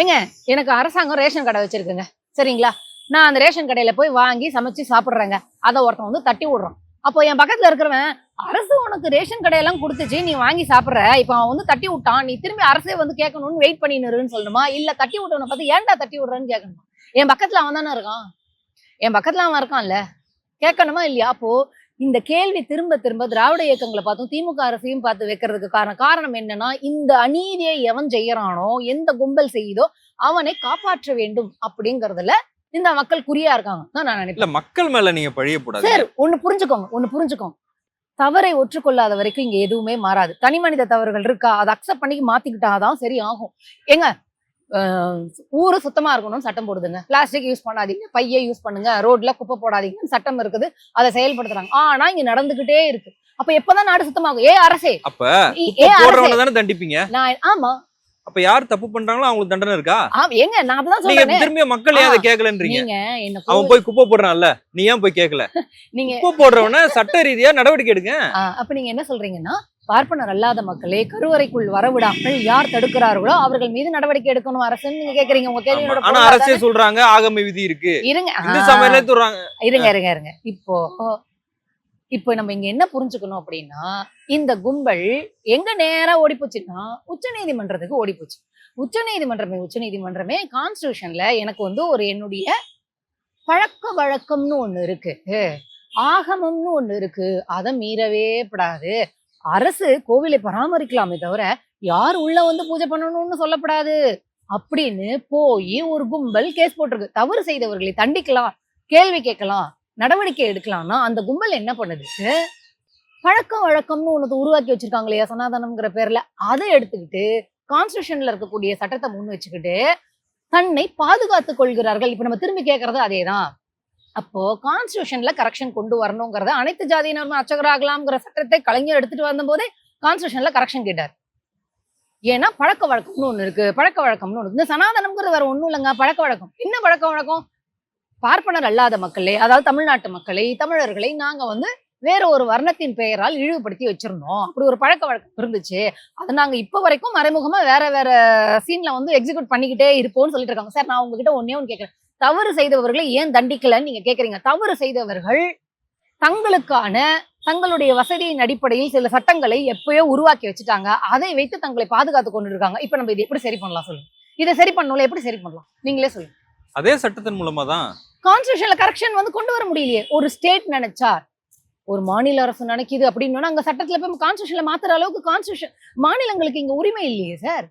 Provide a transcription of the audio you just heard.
ஏங்க எனக்கு அரசாங்கம் ரேஷன் கடை வச்சிருக்குங்க. சரிங்களா? நான் அந்த ரேஷன் கடையில போய் வாங்கி சமைச்சு சாப்பிடுறேங்க. அதை ஒருத்தன் வந்து தட்டி விடுறோம் அப்போ என் பக்கத்துல இருக்கிறவன் அரசு உனக்கு ரேஷன் கடையெல்லாம் கொடுத்துச்சு நீ வாங்கி சாப்பிடுற. இப்போ அவன் வந்து தட்டி விட்டான். நீ திரும்பி அரசே வந்து கேட்கணும்னு வெயிட் பண்ணினுருன்னு சொல்லணுமா இல்ல தட்டி விட்டவனை பார்த்து ஏன்டா தட்டி விடுறேன்னு கேட்கணுமா? என் பக்கத்துல அவன் தானே இருக்கான். என் பக்கத்துல அவன் இருக்கான்ல. கேட்கணுமா இல்லையா? அப்போ இந்த கேள்வி திரும்ப திரும்ப திராவிட இயக்கங்களை பார்த்தும் திமுக அரசையும் பார்த்து வைக்கிறதுக்கு காரணம் காரணம் என்னன்னா இந்த அநீதியை எவன் செய்யறானோ எந்த கும்பல் செய்யுதோ அவனை காப்பாற்ற வேண்டும் அப்படிங்கறதுல இந்த மக்கள் குறியா இருக்காங்க. தான் நான் நினைப்பேன். மக்கள் மேல நீங்க பழிய கூடாது சார் ஒண்ணு புரிஞ்சுக்கோங்க ஒண்ணு புரிஞ்சுக்கோங்க. தவறை ஒற்றுக்கொள்ளாத வரைக்கும் இங்க எதுவுமே மாறாது. தனி மனித தவறுகள் இருக்கா அதை அக்செப்ட் பண்ணி மாத்திக்கிட்டாதான் சரி ஆகும். ஏங்க அஹ், ஊரு சுத்தமா இருக்கணும்னு சட்டம் போடுதுங்க. பிளாஸ்டிக் யூஸ் பண்ணாதீங்க பையை யூஸ் பண்ணுங்க ரோட்ல குப்பை போடாதீங்கன்னு சட்டம் இருக்குது அதை செயல்படுத்துறாங்க. ஆனா இங்க நடந்துகிட்டே இருக்கு. அப்ப எப்பதான் நாடு சுத்தமாகும்? ஏ அரசே. அப்ப ஏ அரசே. தண்டிப்பீங்க? நான் ஆமா. அப்ப யார் தப்பு பண்றாங்களோ அவங்களுக்கு தண்டனை இருக்கா? ஆமா ஏங்க நான் அப்பதான் சொல்றேன். திரும்பிய மக்கள் ஏன் அதை கேட்கலன்றீங்க என்ன அவன் போய் குப்பை போடுறான்ல நீ ஏன் போய் கேட்கல நீங்க குப்பை போடுறவன சட்ட ரீதியா நடவடிக்கை எடுங்க. அப்ப நீங்க என்ன சொல்றீங்கன்னா பார்ப்பனர் அல்லாத மக்களே கருவறைக்குள் வரவிடாமல் யார் தடுக்கிறார்களோ அவர்கள் மீது நடவடிக்கை எடுக்கணும் அரசுன்னு நீங்க கேக்குறீங்க உங்க. கேள்வியோட ஆனா அரசே? சொல்றாங்க ஆகம விதி இருக்கு. இருங்க. இருங்க இருங்க இருங்க. இப்போ இப்போ நம்ம இங்க என்ன புரிஞ்சுக்கணும் அப்படின்னா இந்த கும்பல் எங்க நேரா ஓடி போச்சுன்னா உச்ச நீதிமன்றத்துக்கு ஓடி போச்சு. உச்ச நீதிமன்றமே உச்ச நீதிமன்றமே கான்ஸ்டியூஷன்ல எனக்கு வந்து ஒரு என்னுடைய பழக்க வழக்கம்னு ஒண்ணு இருக்கு. ஆகமம்னு ஒண்ணு இருக்கு. அதை மீறவே படாது அரசு கோவிலை பராமரிக்கலாமே தவிர யார் உள்ள வந்து பூஜை பண்ணணும்னு சொல்லப்படாது. அப்படின்னு போய் ஒரு கும்பல் கேஸ் போட்டிருக்கு. தவறு செய்தவர்களை தண்டிக்கலாம் கேள்வி கேட்கலாம் நடவடிக்கை எடுக்கலாம்னா அந்த கும்பல் என்ன பண்ணுது பழக்கம் வழக்கம்னு ஒன்று உருவாக்கி வச்சிருக்காங்க இல்லையா சனாதனம்ங்கிற பேர்ல அதை எடுத்துக்கிட்டு கான்ஸ்டியூஷன்ல இருக்கக்கூடிய சட்டத்தை முன் வச்சுக்கிட்டு தன்னை பாதுகாத்துக் கொள்கிறார்கள். இப்ப நம்ம திரும்பி கேட்கறது அதேதான். அப்போ கான்ஸ்டியூஷன்ல கரெக்ஷன் கொண்டு வரணுங்கிறத அனைத்து ஜாதியினரும் அர்ச்சகராகலாம்ங்கிற சட்டத்தை கலைஞர் எடுத்துட்டு வந்தபோதே கான்ஸ்டியூஷன்ல கரெக்ஷன் கேட்டார். ஏன்னா பழக்க வழக்கம்னு ஒண்ணு இருக்கு பழக்க வழக்கம்னு ஒண்ணு இந்த சனாதனம்ங்கிறது வேற ஒண்ணும் இல்லைங்க பழக்க வழக்கம். என்ன பழக்க வழக்கம்? பார்ப்பனர் அல்லாத மக்களே அதாவது தமிழ்நாட்டு மக்களை தமிழர்களை நாங்க வந்து வேற ஒரு வர்ணத்தின் பெயரால் இழிவுபடுத்தி வச்சிருந்தோம். அப்படி ஒரு பழக்க வழக்கம் இருந்துச்சு. அதை நாங்க இப்போ வரைக்கும் மறைமுகமா வேற வேற சீன்ல வந்து எக்ஸிக்யூட் பண்ணிக்கிட்டே இருப்போம்னு சொல்லிட்டு இருக்காங்க. சார் நான் உங்ககிட்ட ஒன்னே ஒன்று கேட்கறேன் தவறு செய்தவர்களை ஏன் தண்டிக்கலன்னு நீங்க கேக்குறீங்க. தவறு செய்தவர்கள் தங்களுக்கான தங்களுடைய வசதியின் அடிப்படையில் சில சட்டங்களை எப்பயோ உருவாக்கி வச்சுட்டாங்க. அதை வைத்து தங்களை பாதுகாத்து கொண்டு இருக்காங்க இப்ப நம்ம இதை எப்படி சரி பண்ணலாம் சொல்லுங்க. இதை சரி பண்ணல எப்படி சரி பண்ணலாம்? நீங்களே சொல்லுங்க. அதே சட்டத்தின் மூலமா தான் கான்ஸ்டியூஷன்ல கரெக்ஷன் வந்து கொண்டு வர முடியலையே. ஒரு ஸ்டேட் நினைச்சா ஒரு மாநில அரசு நினைக்குது அப்படின்னு அங்க சட்டத்துல போய் கான்ஸ்டியூஷன்ல மாத்துற அளவுக்கு கான்ஸ்டியூஷன் மாநிலங்களுக்கு இங்க உரிமை இல்லையே சார்